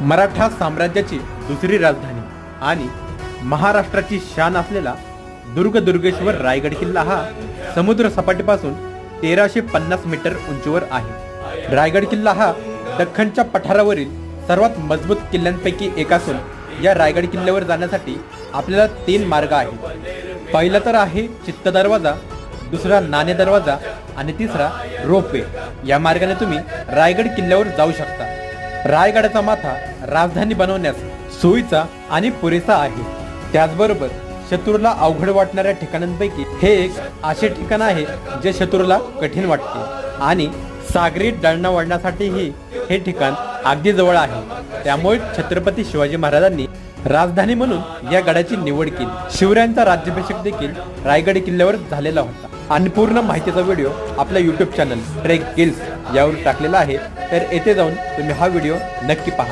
मराठा साम्राज्याची दुसरी राजधानी आणि महाराष्ट्राची शान असलेला दुर्ग दुर्गेश्वर रायगड किल्ला हा समुद्र सपाटीपासून तेराशे पन्नास मीटर उंचीवर आहे. रायगड किल्ला हा दख्खनच्या पठारावरील सर्वात मजबूत किल्ल्यांपैकी एक असून या रायगड किल्ल्यावर जाण्यासाठी आपल्याला तीन मार्ग आहेत. पहिला तर आहे चित्त दरवाजा दुसरा नाणे दरवाजा आणि तिसरा रोपवे. या मार्गाने तुम्ही रायगड किल्ल्यावर जाऊ शकता. रायगडाचा माथा राजधानी बनवण्यास सोयीचा आणि पुरेसा आहे. त्याचबरोबर शत्रूला अवघड वाटणाऱ्या ठिकाणांपैकी हे एक असे ठिकाण आहे जे शत्रूला कठीण वाटते आणि सागरी दळणवळणासाठीही हे ठिकाण अगदी जवळ आहे. त्यामुळे छत्रपती शिवाजी महाराजांनी राजधानी म्हणून या गडाची निवड केली. शिवरायांचा राज्याभिषेक देखील रायगड किल्ल्यावर झालेला होता. आणि पूर्ण माहितीचा व्हिडिओ आपल्या युट्यूब चॅनल ट्रेक गिल्स यावर टाकलेला आहे. तर येथे जाऊन तुम्ही हा व्हिडिओ नक्की पहा.